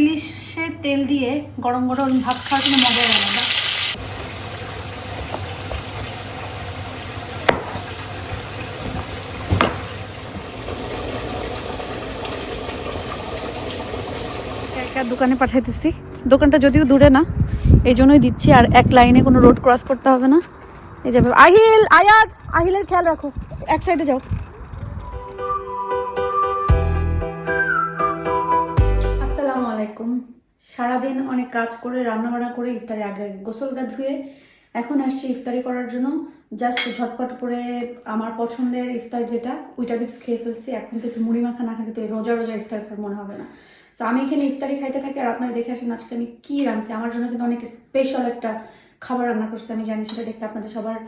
ইলিশের তেল দিয়ে গরম গরম ভাত খাওয়ার মজাই আলাদা। একা দোকানে পাঠাইতেছি। দোকানটা যদিও দূরে না, এই জন্যই দিচ্ছি, আর এক লাইনে কোনো রোড ক্রস করতে হবে না। এই যাবে আহিল, আয়াত, আহিলের খেয়াল রাখো, এক সাইডে যাও। সারাদিন অনেক কাজ করে রান্না বান্না করে ইফতারি আগে গোসল গা ধুয়ে এখন আসছি ইফতারি করার জন্য। জাস্ট ঝটপট করে আমার পছন্দের ইফতার যেটা উইটা বিক্স খেয়ে ফেলছি। এখন তো একটু মুড়ি মাখা না খেলে তো রোজা রোজা ইফতার ইফতার মনে হবে না। তো আমি এখানে ইফতারি খাইতে থাকি আর আপনারা দেখে আসেন আজকে আমি কি রাঁধছি। আমার জন্য কিন্তু অনেক স্পেশাল একটা খাবার রান্না করছি, আমি জানি সেটা দেখতে আপনাদের সবার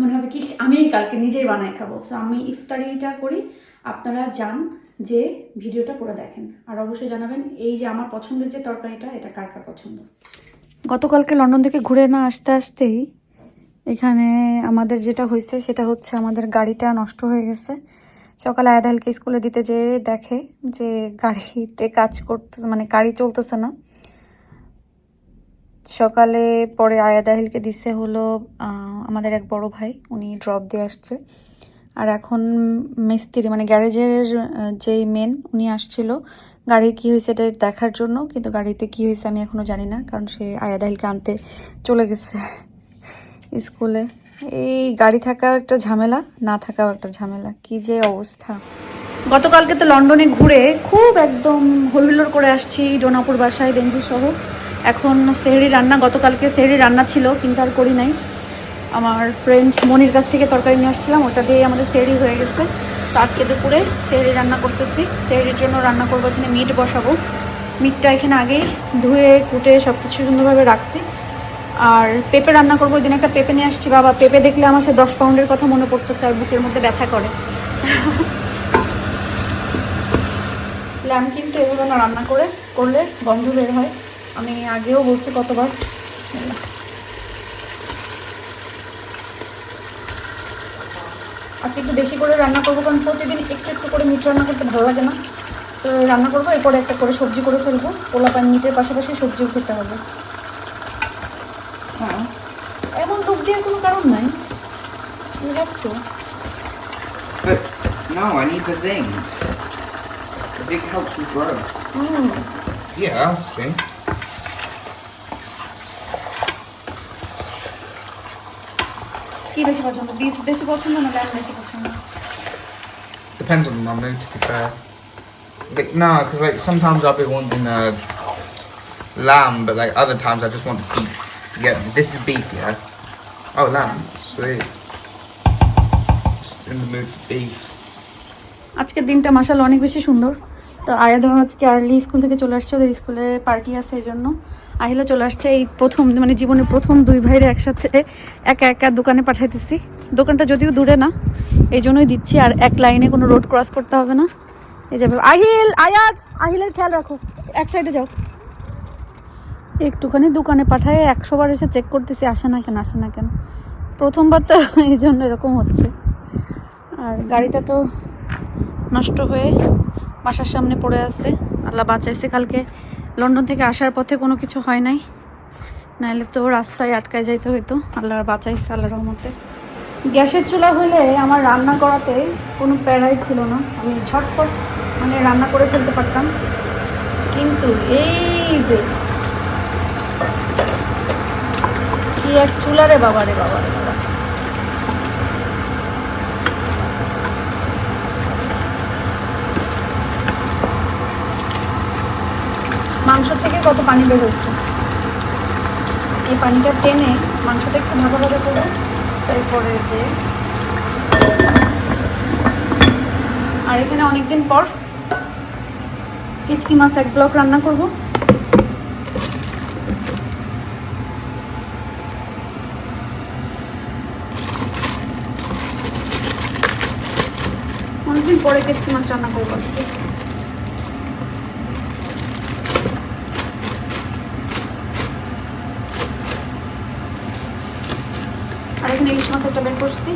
মনে হবে কি আমি কালকে নিজেই বানাই খাব। সো আমি ইফতারিটা করি, আপনারা যান। যে ভিডিওটা পুরো দেখেন। আর অবশ্যই জানাবেন, এই যে আমার পছন্দের যে তরকারিটা, এটা কার কার পছন্দ? গতকালকে লন্ডন থেকে ঘুরে না আসতে আসতেই এখানে আমাদের যেটা হয়েছে, সেটা হচ্ছে আমাদের গাড়িটা নষ্ট হয়ে গেছে। সকালে আয়াদালকে স্কুলে দিতে যে দেখে যে গাড়িতে কাজ করতে মানে গাড়ি চলতেছে না। সকালে পরে আয়াদাহিলকে দিছে হলো আমাদের এক বড় ভাই, উনি ড্রপ দিয়ে আসছে। আর এখন মিস্ত্রি মানে গ্যারেজের যেই মেন উনি আসছিল গাড়ির কি হয়েছে এটা দেখার জন্য, কিন্তু গাড়িতে কি হয়েছে আমি এখনও জানি না, কারণ সে আয়াদাহিলকে আনতে চলে গেছে স্কুলে। এই গাড়ি থাকাও একটা ঝামেলা, না থাকাও একটা ঝামেলা, কি যে অবস্থা। গতকালকে তো লন্ডনে ঘুরে খুব একদম হইহুল্লোড় করে আসছি ডোনাপুর বাসায় বেঞ্জি সহ এখন সেহরি রান্না, গতকালকে সেহরি রান্না ছিল, কিন্তু আর করি নাই। আমার ফ্রেন্ড মনির কাছ থেকে তরকারি নিয়ে আসছিলাম, ওটা দিয়ে আমাদের সেহরি হয়ে গেছে। তো আজকে দুপুরে সেহরি রান্না করতেছি। সেহরির জন্য রান্না করব, এখানে মিট বসাবো। মিটটা এখানে আগেই ধুয়ে, কুটে সব কিছু সুন্দরভাবে রাখছি। আর পেঁপে রান্না করব, ওই দিন একটা পেঁপে নিয়ে আসছি। বাবা, পেঁপে দেখলে আমার সে দশ পাউন্ডের কথা মনে পড়তেছে আর বুকের মধ্যে ব্যথা করে। ল্যাম কিন্তু এভাবে না রান্না করে, করলে গন্ধ বের হয়। আমি আগেও বলছি কতবার। আজকে একটু বেশি করে রান্না করব কারণ প্রতিদিন একটু একটু করে মিট রান্না করতে ভালো লাগে না তো রান্না করব এরপরে একটা করে সবজি করে ফেলব পোলা পান মিটের পাশাপাশি সবজিও খেতে হবে হ্যাঁ এমন লোক দেওয়ার কোনো কারণ নাই You to. But no, I need the thing. The big helps with grow. Hmm Yeah, see. কি বেশি পছন্দ বিফ বেশি পছন্দ না ল্যাম বেশি পছন্দ Depends on my mood, to be fair. Like, no, because like sometimes I'll be wanting uh, lamb, but like other times I just want beef. Yeah, this is beef, yeah. Oh, lamb, sweet. Just in the mood for beef. আজকের দিনটা মাসাল অনেক বেশি সুন্দর তো আয়াদ আজকে early school থেকে চলে আসছে ওদের স্কুলে পার্টি আছে এই জন্য আহিলা চলে আসছে। এই প্রথম মানে জীবনের প্রথম দুই ভাইরে একসাথে একা একা দোকানে পাঠাইতেছি। দোকানটা যদিও দূরে না এই জন্যই দিচ্ছি। আর এক লাইনে কোনো রোড ক্রস করতে হবে না। এই যাবে আহিল, আয়াত, আহিলের খেয়াল রাখো। এক সাইডে যাও। একটুখানি দোকানে পাঠায় একশো বার এসে চেক করতেছি, আসে না কেন, আসে না কেন। প্রথমবার তো এই জন্য এরকম হচ্ছে। আর গাড়িটা তো নষ্ট হয়ে বাসার সামনে পড়ে আছে। আল্লাহ বাঁচাইছে কালকে। লন্ডন থেকে আসার পথে কোনো কিছু হয় নাই। নাহলে তো রাস্তায় আটকায় যাইতে হইতো আল্লাহ বাঁচাইছে আল্লাহ রহমতে। গ্যাসের চুলা হইলে আমার রান্না করাতে কোনো প্যারাই ছিল না। আমি ঝটপট মানে রান্না করে ফেলতে পারতাম। কিন্তু এই যে, কি এক চুলা রে বাবা রে বাবা। মাংস থেকে কত পানি বের হয়েছে? এই পানিটা টেনে মাংসটা একটু ভাজা ভাজা করব তারপরে যে আর এখানে অনেকদিন পর কিচকি মাছ এক ব্লক রান্না করব। অনেকদিন পরে কেচকি মাছ রান্না করব আজকে। দেখেন ইলিশ মাছ একটা বের করছি।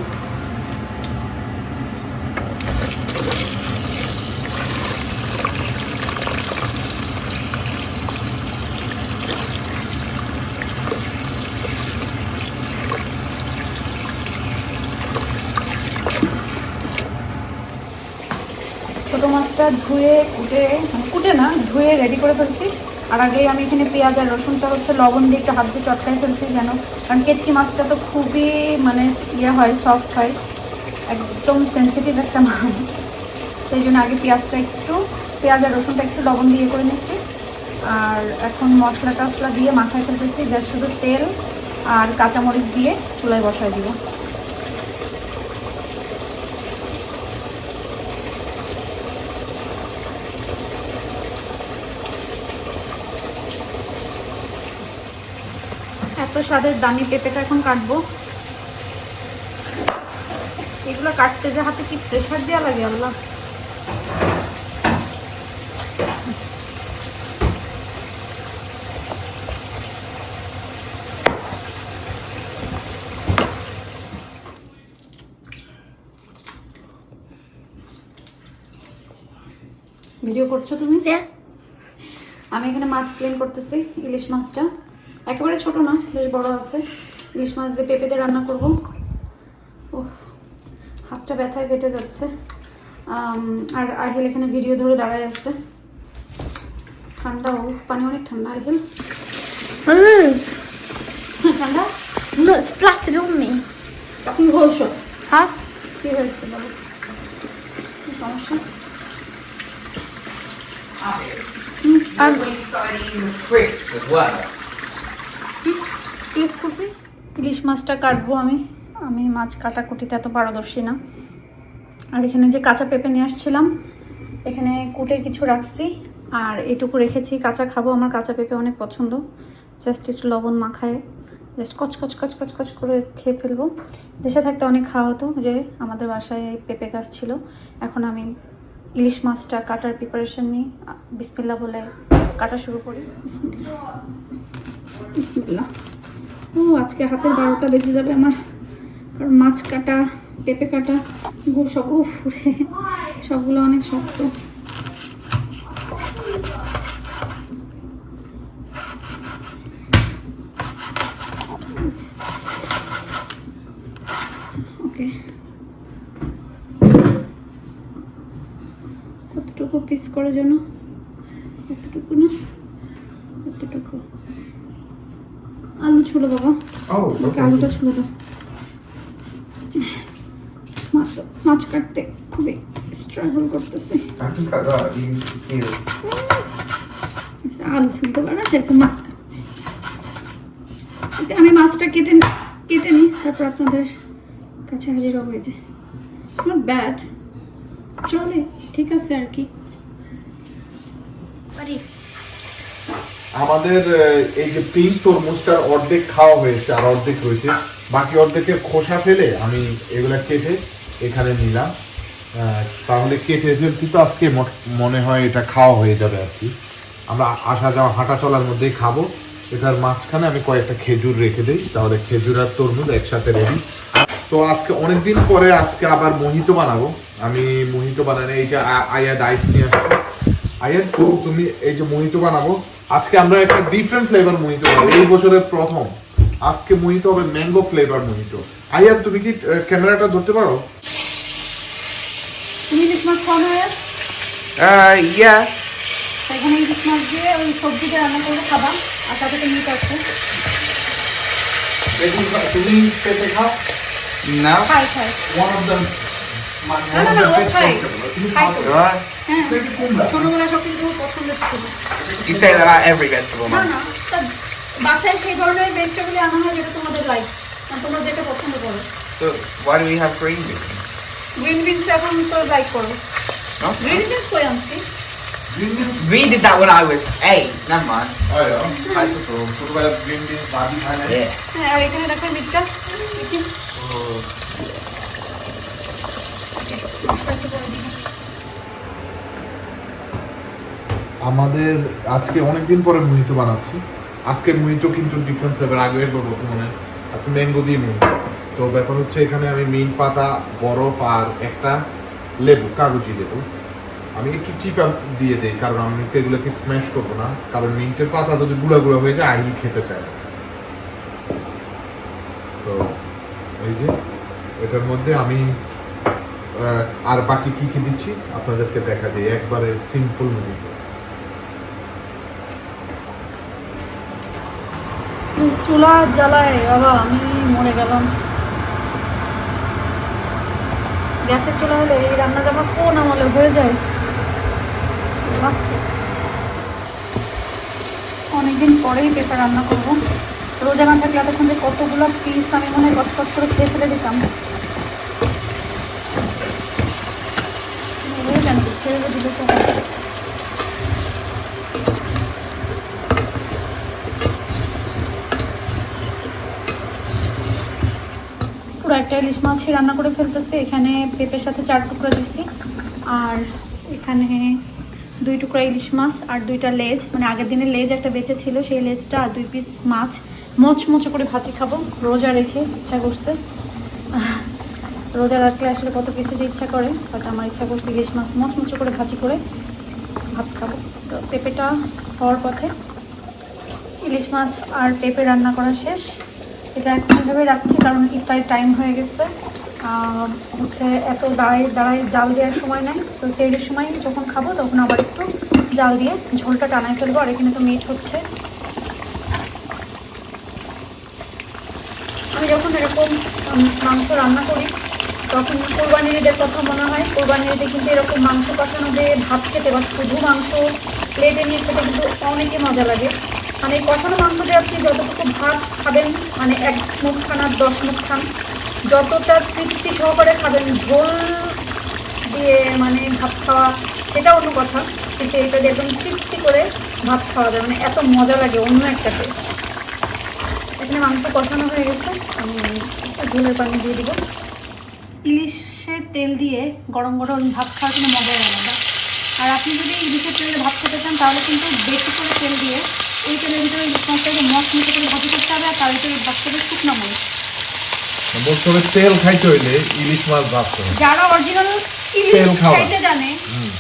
ছোট মাছটা ধুয়ে, কুটে মানে কুটে না, ধুয়ে রেডি করে ফেলছি। আর আগে আমি এখানে পেঁয়াজ আর রসুনটা হচ্ছে লবণ দিয়ে একটু হাত দিয়ে চটকাই ফেলছি যেন। কারণ কেচকি মাছটা তো খুবই মানে ইয়ে হয় সফট হয়। একদম সেন্সিটিভ একটা মাছ। সেই জন্য আগে পেঁয়াজটা একটু, পেঁয়াজ আর রসুনটা একটু লবণ দিয়ে করে নিচ্ছি আর এখন মশলা টশলা দিয়ে মাথায় ফেলতেছি যা শুধু তেল আর কাঁচামরিচ দিয়ে চুলায় বসায় দিব। স্বাদের দামি পেঁপেটা এখন কাটবো? এগুলো কাটতে যে হাতে কি প্রেশার দেওয়া লাগে আল্লাহ? ভিডিও করছ তুমি? আমি এখানে মাছ ক্লিন করতেছি ইলিশ মাছটা। একেবারে ছোট না বেশ বড় আছে। ইলিশ মাছ দিয়ে পেঁপে দিয়ে রান্না করব। ও হাতটা ব্যথায় বেটে যাচ্ছে। আর আহিল এখানে ভিডিও ধরে দাঁড়ায় আছে। ঠান্ডা ও পানি অনেক ঠান্ডা আহিল ঠান্ডা? Not splattered on me. কি হয়েছ? কি সমস্যা? Um, started eating the crisps as well. ইলিশ মাছটা কাটবো আমি। আমি মাছ কাটাকুটিতে এত পারদর্শী না। আর এখানে যে কাঁচা পেঁপে নিয়ে আসছিলাম, এখানে কুটে কিছু রাখছি। আর এটুকু রেখেছি, কাঁচা খাব। আমার কাঁচা পেঁপে অনেক পছন্দ। জাস্ট একটু লবণ মাখায়, জাস্ট কচ কচ কচ করে খেয়ে ফেলব। দেশে থাকতে অনেক খাওয়া হতো, যে আমাদের বাসায় পেঁপে গাছ ছিল। এখন আমি ইলিশ মাছটা কাটার প্রিপারেশন নিই। বিসমিল্লা বলে কাটা শুরু করি। ও, আজকে হাতের বারোটা বেজে যাবে আমার। কারণ মাছ কাটা, পেঁপে কাটা গুড় সব ফুরে সবগুলো অনেক শক্ত। ওকে। কতটুকু পিস করে যেন? কতটুকু না? কতটুকু ছুলো বাবা আমাকে আলুটা ছুলে দাও। মাছ মাছ কাটতে খুবই স্ট্রাগল করতেছে. আলু ছুলতে পারে না সেটা মাছ ওকে, আমি মাছটা কেটে নি- কেটে নিই তারপর আপনাদের কাছে হাজির হব এই যে। নট ব্যাড চলে ঠিক আছে আর কি. আমাদের এই যে পিঙ্ক তরমুজটার অর্ধেক খাওয়া হয়েছে আর অর্ধেক রয়েছে, বাকি অর্ধেকের খোসা ফেলে আমি এগুলা কেটে এখানে নিলাম। তাহলে কেটে ফেলছি তো আজকে মনে হয় এটা খাওয়া হয়ে যাবে আর কি। আমরা আসা যাওয়া হাঁটা চলার মধ্যেই খাব। এটার মাঝখানে আমি কয়েকটা খেজুর রেখে দিই, তাহলে খেজুর আর তরমুজ একসাথে রেডি তো আজকে অনেকদিন পরে আজকে আবার মোহিত বানাবো। আমি মোহিত বানানো এই যে আয়াদ আইস নিয়ে আসব। আয়াদ তুমি এই যে মোহিত বানাবো আজকে আমরা একটা ডিফারেন্ট ফ্লেভার মোহিতো এই বছরের প্রথম। আজকে মোহিতো হবে ম্যাঙ্গো ফ্লেভার মোহিতো আয়াদ তুমি কি ক্যামেরাটা ধরতে পারো? তুমি ইলিশ মাছ খাওয়া না yeah. এখানে ইলিশ মাছ দিয়ে ওই সবজিটা রান্না করে খাবা আর তাতে তুমি পেঁপে খাও No. খাই খাই ওয়ান অফ দ্য না, ও. হ্যাঁ ছোটবেলা সব খুব পছন্দের ছিল You say that about every vegetable, না man. না তা বাসায় সেই ধরনের ভেজিটেবলই আনা হয় যেটা তোমাদের লাইক তোমরা যেটা পছন্দ করো So why do we have green beans? Green beans এখন তো লাইক করো No. গ্রিন বিনস কই আনছি We did that when I was eight. Never mind. হয়, খাইছো তো, ছোটবেলায় green beans ভাজি খায় না? Yeah. হ্যাঁ আর এখানে দেখো মিটটা দেখি আমাদের আজকে অনেকদিন পরে মুহিতো বানাচ্ছি। আজকে মুহিতো কিন্তু ডিফারেন্ট ফ্লেভার আগে একবার বলছি মনে। আজকে ম্যাঙ্গো দিয়ে মুহিতো। তো ব্যাপার হচ্ছে এখানে আমি মিন পাতা, বরফ আর একটা লেবু, কাগজি লেবু। আমি একটু টিপা দিয়ে দিই, কারণ আমি তো এগুলোকে স্ম্যাশ করব না। কারণ মিন্টের পাতা যদি গুঁড়া গুঁড়া হয়ে যায় আহিল খেতে চায় না। সো এই যে, এটার মধ্যে আমি আর বাকি কী কি দিচ্ছি, আপনাদেরকে দেখা দিই। একবারে সিম্পল মুভি চুলা জ্বালায়, বাবা, আমি মরে গেলাম। গ্যাসের চুলা হলে এই রান্না জামা কোন আমলে হয়ে যায়। অনেকদিন পরেই পেঁপে রান্না করব। রোজা না থাকলে এতক্ষণ যে কতগুলো পিস আমি মনে হয় কচকচ করে খেয়ে ফেলে দিতাম। ছেড়ে দিলে তো একটা ইলিশ মাছই রান্না করে ফেলতেছি। এখানে পেঁপের সাথে চার টুকরা দিছি। আর এখানে দুই টুকরা ইলিশ মাছ আর দুইটা লেজ। মানে আগের দিনের লেজ একটা বেঁচে ছিল, সেই লেজটা আর দুই পিস মাছ মচমচে করে ভাজি খাব। রোজা রেখে ইচ্ছা করছে। রোজা রাখলে আসলে কত কিছু যে ইচ্ছা করে বাট আমার ইচ্ছা করছে ইলিশ মাছ মচমচে করে ভাজি করে ভাত খাব। সো পেঁপেটা হওয়ার পথে ইলিশ মাছ আর পেঁপে রান্না করা শেষ। এটা এখন এভাবে রাখছি কারণ ইফতারের টাইম হয়ে গেছে। হচ্ছে এত দাঁড়াই দাঁড়াই জাল দেওয়ার সময় নাই। তো সেইডের সময় যখন খাব তখন আবার একটু জাল দিয়ে ঝোলটা টানাই ফেলব। আর এখানে তো মিট হচ্ছে। আমি যখন এরকম মাংস রান্না করি, তখন কোরবানির ঈদের কথা মনে হয়। কোরবানির ঈদে কিন্তু এরকম মাংস কষানো দিয়ে ভাত খেতে বা শুধু মাংস প্লেটে নিয়ে খেতে কিন্তু অনেকই মজা লাগে। মানে কষানো মাংস দিয়ে আপনি যতটুকু ভাত খাবেন মানে এক মুখ খান আর দশ মুখ খান যতটা তৃপ্তি সহকারে খাবেন, ঝোল দিয়ে মানে ভাত খাওয়া, সেটা অন্য কথা, কিন্তু এটা দিয়ে একদম তৃপ্তি করে ভাত খাওয়া যায় মানে এত মজা লাগে, অন্য একটা টেস্ট এখানে মাংস কষানো হয়ে গেছে, আমি ঝোলের পানি দিয়ে দিব। ইলিশের তেল দিয়ে গরম গরম ভাত খাওয়ার কোনো মজাই আলাদা আর আপনি যদি ইলিশের তেলে ভাত খেতে চান, তাহলে কিন্তু বেশি করে তেল দিয়ে এই তেলের ভিতরে ইলিশ মাছটাকে মশ মিশে করে ভাজি করতে হবে? আর তার ভিতরে ভাজতে হবে শুকনো মরিচ বছরে তেল খাইতে হইলে ইলিশ মাছ ভাবতে হবে। যারা অরিজিনাল ইলিশ খাইতে জানে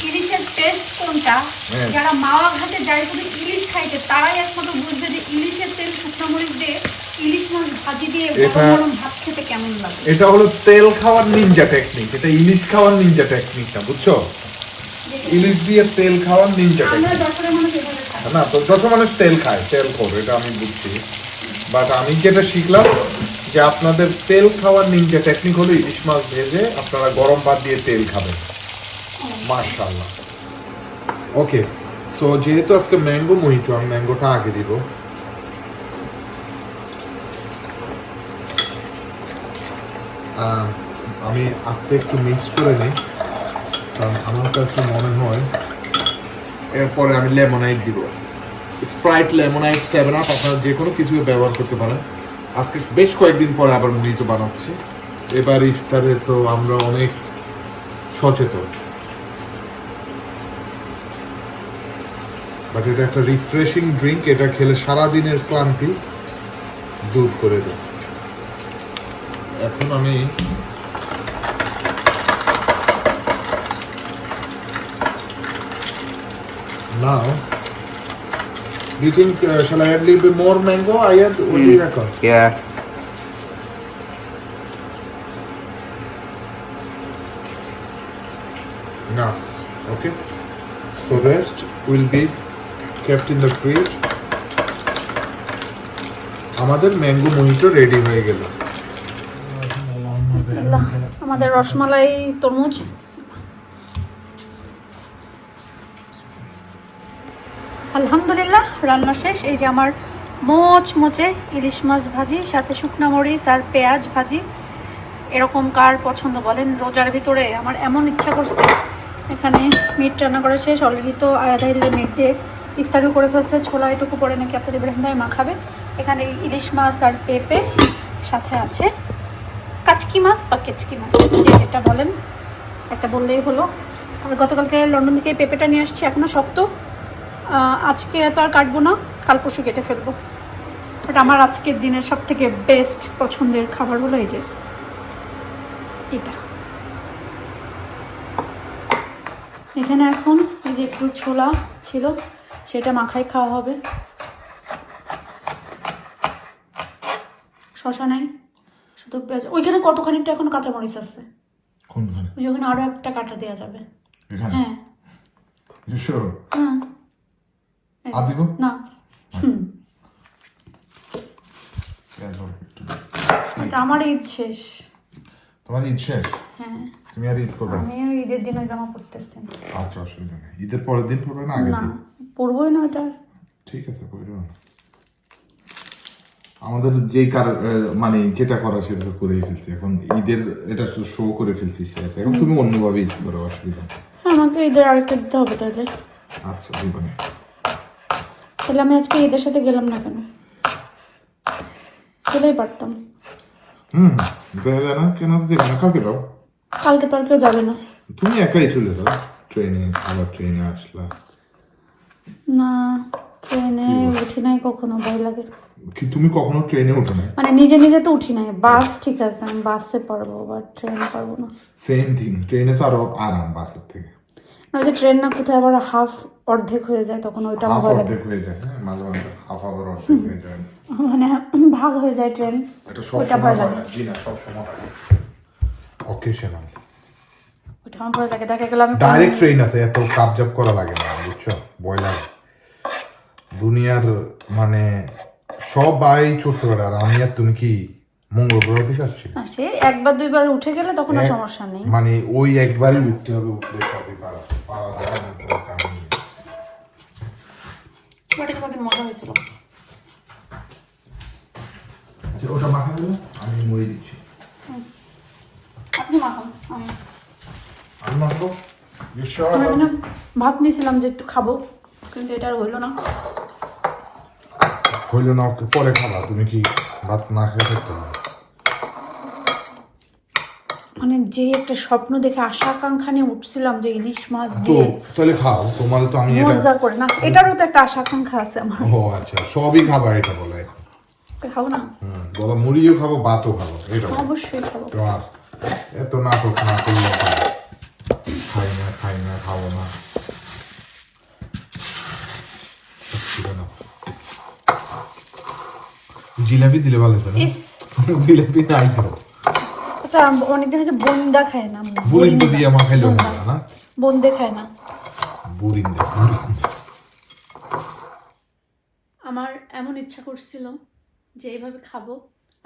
ইলিশের টেস্ট কোনটা? হ্যাঁ। যারা মাওয়া ঘাটে যায় শুধু ইলিশ খাইতে তারাই একমাত্র বুঝবে যে ইলিশের তেল শুকনো মরিচ দিয়ে ইলিশ মাছ ভাজি দিয়ে গরম গরম ভাত খেতে কেমন লাগে। এটা হলো তেল খাওয়ার নিনজা টেকনিক এটা ইলিশ খাওয়ার নিনজা টেকনিক না বুঝছ? ইলিশ দিয়ে তেল খাওয়ার নিনজা না তো যত মানুষ তেল খায় তেল খোর এটা আমি বুঝছি। বাট আমি যেটা শিখলাম যে আপনাদের তেল খাওয়ার নিনজা টেকনিক হলো ইলিশ মাছ ভেজে আপনারা গরম ভাত দিয়ে তেল খাবেন। মাশাআল্লাহ। ওকে সো যেহেতু আজকে ম্যাঙ্গো মহিটো আমি ম্যাঙ্গোটা আগে দিব। আমি আস্তে একটু মিক্স করে নিই। কারণ আমার কাছে মনে হয় এরপরে আমি লেমনাইট দিব। স্প্রাইট লেমনাইট সেভেন আপ আপনারা যে কোনো কিছু ব্যবহার করতে পারেন। আজকে বেশ কয়েকদিন পরে আবার মুড়িতো বানাচ্ছি। এবার ইফতারে তো আমরা অনেক সচেতন। বাট এটা একটা রিফ্রেশিং ড্রিঙ্ক এটা খেলে সারা দিনের ক্লান্তি দূর করে দেয়। এখন আমি now do you think uh, shall I add a little bit more mango Ayad what do you reckon Yeah. enough okay so rest will be kept in the fridge আমাদের ম্যাঙ্গো মহিটো রেডি হয়ে গেল। আমাদের রসমালাই তরমুজ আলহামদুলিল্লাহ, রান্না শেষ। এই যে আমার মোচ মোচে ইলিশ মাছ ভাজি, সাথে শুকনা মরিচ আর পেঁয়াজ ভাজি। এরকম কার পছন্দ বলেন? রোজার ভিতরে আমার এমন ইচ্ছা করছে। এখানে মিট রান্না করা শেষ। অলরেডি তো আয়াদাইলে মিট দিয়ে ইফতারিও করে ফেলছে। ছোলা এটুকু পরে নাকি আপনাদের ইব্রাহিম ভাই মাখাবে এখানে ইলিশ মাছ আর পেঁপে সাথে আছে। কাচকি মাছ বা কেচকি মাছ, যে যেটা বলেন। একটা বললেই হলো। আর গতকালকে লন্ডন থেকে পেঁপেটা নিয়ে আসছি। এখনও শক্ত। আজকে তো আর কাটবো না কাল পরশু কেটে ফেলব। বাট আমার আজকের দিনের সব থেকে বেস্ট পছন্দের খাবার হলো এই যে এটা। এখানে এখন এই যে একটু ছোলা ছিল সেটা মাখাই খাওয়া হবে। শশা নাই শুধু পেঁয়াজ। ওইখানে কতখানিকটা এখন কাঁচামরিচ আছে? ওই ওখানে আরও একটা কাটা দেওয়া যাবে। হ্যাঁ। হ্যাঁ। আর দিব না। হুম। একটু। এটা আমার ঈদ শেষ। তোমার ঈদ শেষ? হ্যাঁ। তুমি আর ঈদ করবে না? আমি ওই ঈদের দিন ওই জামা পরতেছি। আচ্ছা অসুবিধা নেই। ঈদের পরের দিন পড়বে না আগের না দিন? পরবোই না এটা ঠিক আছে আমাদের যে কার মানে যেটা করা সেটা করেই ফেলছি। এখন ঈদের এটা শো করে ফেলছি শেষ এখন তুমি অন্যভাবে ঈদ করো অসুবিধা আমাকে ঈদের আরেকটা দিতে হবে তাহলে। আচ্ছা দিবানি তাহলে আমি আজকে এদের সাথে গেলাম না কেন? চলেই পারতাম? হুম তাহলে না কেন কে না কালকে দাও কালকে তো আর কেউ যাবে না। তুমি একাই চলে যাও ট্রেনে আবার ট্রেনে আসলা। না ট্রেনে উঠি নাই কখনো ভয় লাগে। কি তুমি কখনো ট্রেনে ওঠো না মানে নিজে নিজে তো উঠি নাই। বাস ঠিক আছে আমি বাসে পারব বাট ট্রেনে পারব না। সেম থিং ট্রেনে তো আরও আরাম বাসের থেকে। যে ট্রেন না কোথায় আবার হাফ অর্ধেক হয়ে যায় তখন ওইটা আমার হাফ অর্ধেক হয়ে যায় হ্যাঁ মাঝে মাঝে হাফ আবার অর্ধেক হয়ে যায়। মানে ভাগ হয়ে যায় ট্রেন এটা সব ওইটা সময় ভয় লাগে না। জি না সব সময় অকেশনাল ওইটা আমার ভয় লাগে দেখা গেল আমি ডাইরেক্ট ট্রেন আছে এত কাবজাব করা লাগে না বুঝছ? ভয় লাগে দুনিয়ার মানে সবাই চড়তে পারে আর আমি আর তুমি কি মঙ্গল গ্রহ থেকে আসছি না, সে একবার দুইবার উঠে গেলে তখন আর সমস্যা নেই। মানে ওই একবারই উঠতে হবে উঠলে সবই পারা পারা যায় না কোনো কাহিনী নেই। বাট এটা মজা হয়েছিল? আচ্ছা ওটা মাখা দিল আমি মুড়ি দিচ্ছি। আপনি মাখান আমি আমি মাখবো ভাত নিয়েছিলাম যে একটু খাব কিন্তু এটা আর হইল না। হইল না ওকে পরে খাবা তুমি কি ভাত না খেয়ে থাকতে হবে মানে যে একটা স্বপ্ন দেখে আশা আকাঙ্ক্ষা নিয়ে উঠছিলাম যে ইলিশ মাছ তো দিয়ে তাহলে খাও তোমাদের তো আমি এটা মজা করে না এটারও তো একটা আশা আকাঙ্ক্ষা আছে আমার ও আচ্ছা সবই খাবার এটা বলে খাব না হুম, বলো মুড়িও খাব ভাতও খাব এটা বলো। অবশ্যই খাব তো আর এত নাটক না করলে হবে না। খাই না খাই না খাব না ছিল না। জিলাপি দিলে ভালো হতো না? ইস জিলাপি নাই তো আচ্ছা অনেকদিন হচ্ছে বন্দা খায় না বুরিন্দ দিয়ে মজা না বন্দে। খায় না। বুরিন্দে বুরিন্দে আমার এমন ইচ্ছা করছিল যে এইভাবে খাব।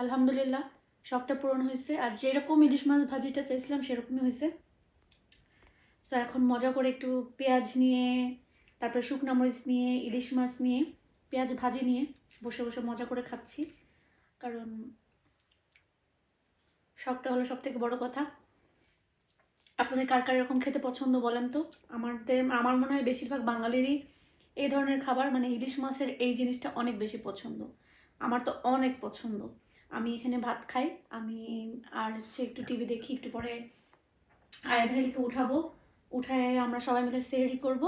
আলহামদুলিল্লাহ শখটা পূরণ হয়েছে। আর যেরকম ইলিশ মাছ ভাজিটা চাইছিলাম সেরকমই হয়েছে। সো এখন মজা করে একটু পেঁয়াজ নিয়ে তারপরে শুকনা মরিচ নিয়ে ইলিশ মাছ নিয়ে পেঁয়াজ ভাজি নিয়ে বসে বসে মজা করে খাচ্ছি। কারণ শখটা হলো সব থেকে বড় কথা। আপনাদের কার কার এরকম খেতে পছন্দ বলেন তো? আমাদের আমার মনে হয় বেশিরভাগ বাঙালিরই এই ধরনের খাবার মানে ইলিশ মাছের এই জিনিসটা অনেক বেশি পছন্দ। আমার তো অনেক পছন্দ। আমি এখানে ভাত খাই, আমি আর হচ্ছে একটু টিভি দেখি, একটু পরে আয়াধাইলকে উঠাবো। উঠায় আমরা সবাই মিলে সেহরি করব।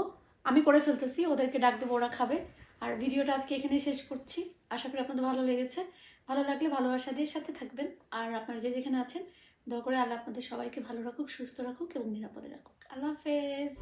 আমি করে ফেলতেছি, ওদেরকে ডাক দেবো, ওরা খাবে। আর ভিডিওটা আজকে এখানেই শেষ করছি। আশা করি আপনাদের ভালো লেগেছে। ভালো লাগলে ভালোবাসা দিয়ে সাথে থাকবেন। আর আপনারা যে যেখানে আছেন, দয়া করে আল্লাহ আপনাদের সবাইকে ভালো রাখুক, সুস্থ রাখুক এবং নিরাপদে রাখুক। আল্লাহ হাফেজ।